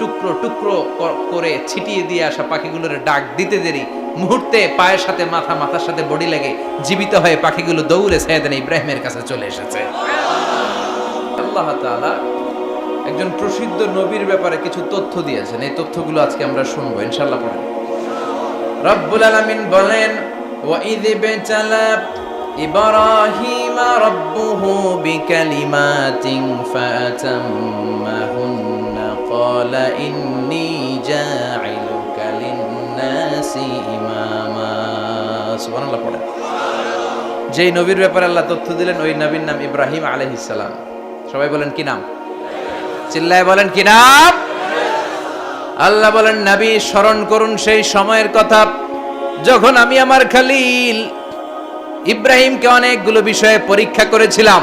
টুকরো টুকরো করে ছিটিয়ে দিয়ে আসা পাখিগুলোর ডাক দিতে দেরি। মুহূর্তে পায়ের সাথে মাথা, মাথার সাথে বডি লেগে। জীবিত হয়ে পাখিগুলো দৌড়ে সাইয়েদান ইব্রাহিমের কাছে চলে এসেছে। আল্লাহ একজন প্রসিদ্ধ নবীর ব্যাপারে কিছু তথ্য দিয়েছেন। এই তথ্যগুলো আজকে আমরা শুনব, ইনশাআল্লাহ পড়েন রব্বুল আলামিন বলেন ওয়াইদ বিতালা ইব্রাহিম রাব্বুহু বিকালিমাতিন ফাতাম্মাহুন্না ক্বালা ইন্নী জাইলুকা লিন-নাসি ইমামা সুবহানাল্লাহ যেই নবীর ব্যাপারে আল্লাহ তথ্য দিলেন, ওই নবীর নাম ইব্রাহিম আলাইহিস সালাম। সবাই বলেন কি নাম? চিল্লায় বলেন কি নাম? আল্লাহ বলেন, নবী, স্মরণ করুন সেই সময়ের কথা। যখন আমি আমার খালিল ইব্রাহিমকে অনেকগুলো বিষয়ে পরীক্ষা করেছিলাম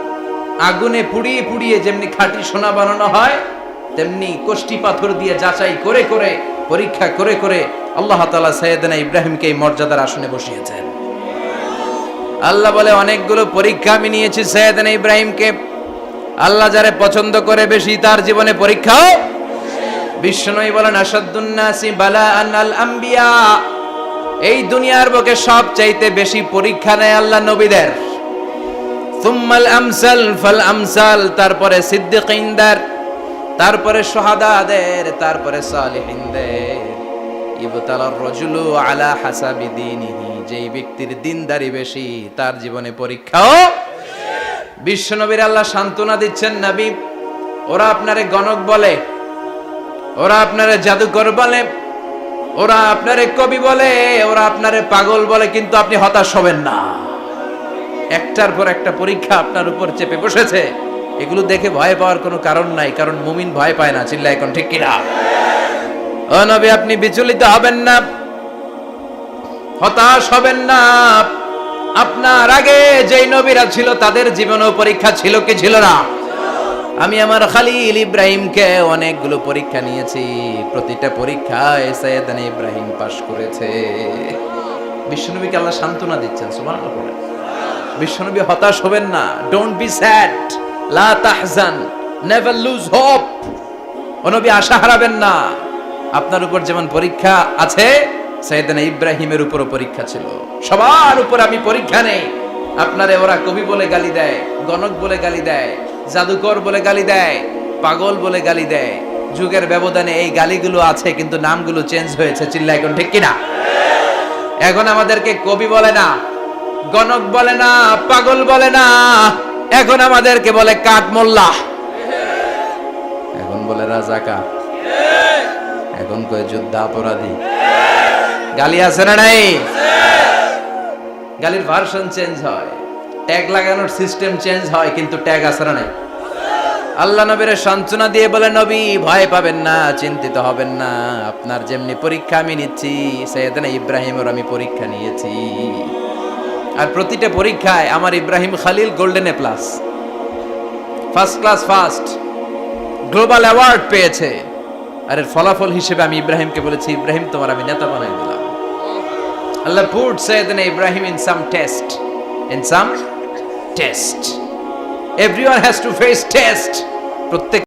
আগুনে পুড়িয়ে পুড়িয়ে যেমনি খাঁটি সোনা বানানো হয়, তেমনি কোষ্টি পাথর দিয়ে যাচাই করে করে, পরীক্ষা করে করে আল্লাহ তালা সৈয়দনা ইব্রাহিমকে এই মর্যাদার আসনে বসিয়েছেন। আল্লাহ বলে, অনেকগুলো পরীক্ষা আমি নিয়েছি সৈয়দনা ইব্রাহিমকে। আল্লাহ যারে পছন্দ করে বেশি তার জীবনে পরীক্ষাও বিশ্বনবী বলেন আসাদুন্নাসি বালা আল আম্বিয়া এই দুনিয়ার বুকে সব চাইতে বেশি পরীক্ষা নেয় আল্লাহ নবীদের। সুম্মাল আমসাল ফাল আমসাল, তারপরে সিদ্দিকিনদের, তারপরে সোহাদাদের তারপরে সালিহিনদের। ইবতালার আলা হাসাবি দীনিহি, যেই ব্যক্তির দিনদারি বেশি, তার জীবনে পরীক্ষাও বিশ্বনবীর আল্লাহ সান্ত্বনা দিচ্ছেন, নবী, ওরা আপনারে গণক বলে, ওরা আপনারে জাদুকর বলে, ওরা আপনারে কবি বলে, ওরা আপনারে পাগল বলে, কিন্তু আপনি হতাশ হবেন না। একটার পর একটা পরীক্ষা আপনার উপর চেপে বসেছে। এগুলো দেখে ভয় পাওয়ার কোনো কারণ নাই, কারণ মুমিন ভয় পায় না চিল্লা এখন ঠিক কিনা? ও নবী, আপনি বিচলিত হবেন না, হতাশ হবেন না। আপনার আগে যেই নবীরা ছিল, তাদের জীবনেও পরীক্ষা ছিল কি ছিল না? আমি আমার খালিল ইব্রাহিমকে অনেকগুলো পরীক্ষা নিয়েছি। প্রতিটা সৈয়দান ইব্রাহিম পাশ করেছে। বিশ্বনবীকে আল্লাহ সান্ত্বনা দিচ্ছেন, সুবহানাল্লাহ পড়ে বিশ্বনবী হতাশ হবেন না। ডোন্ট বি স্যাড লা তাহজান। নেভার লুজ হোপ নবী আশা হারাবেন না। আপনার উপর যেমন পরীক্ষা আছে সৈয়দানা ইব্রাহিমের উপরও পরীক্ষা ছিল। সবার উপর আমি পরীক্ষা নেই। আপনারে ওরা কবি বলে গালি দেয়, গণক বলে গালি দেয়, জাদুকর বলে গালি দেয়, পাগল বলে গালি দেয়। যুগের ব্যবধানে এই গালিগুলো আছে, কিন্তু নামগুলো চেঞ্জ হয়েছে। চিল্লা এখন ঠিক কিনা? এখন আমাদেরকে কবি বলে না। গণক বলে না, পাগল বলে না। এখন আমাদেরকে বলে কাঠ মোল্লা। এখন বলে রাজাকা এখন কয়ে যুদ্ধ অপরাধী। গালি আছে না নাই? গালির ভার্সন চেঞ্জ হয়। ট্যাগ লাগানোর সিস্টেম চেঞ্জ হয়, কিন্তু ট্যাগ আছে না নাই? আল্লাহ নবীর সান্ত্বনা দিয়ে বলে, নবী, ভয় পাবেন না, চিন্তিত হবেন না। আপনার যেমনি পরীক্ষা আমি নিচ্ছি, সৈয়দনা ইব্রাহিমের আমি পরীক্ষা নিয়েছি। আর প্রতিটা পরীক্ষায় আমার Ibrahim Khalil golden A plus first class first global award পেয়েছে। আর এর ফলাফল হিসেবে আমি ইব্রাহিমকে বলেছি, ইব্রাহিম, তোমার আমি নেতা বানাই দিলাম। Allah put Sayyidna Ibrahim in some test in some test everyone has to face test প্রত্যেক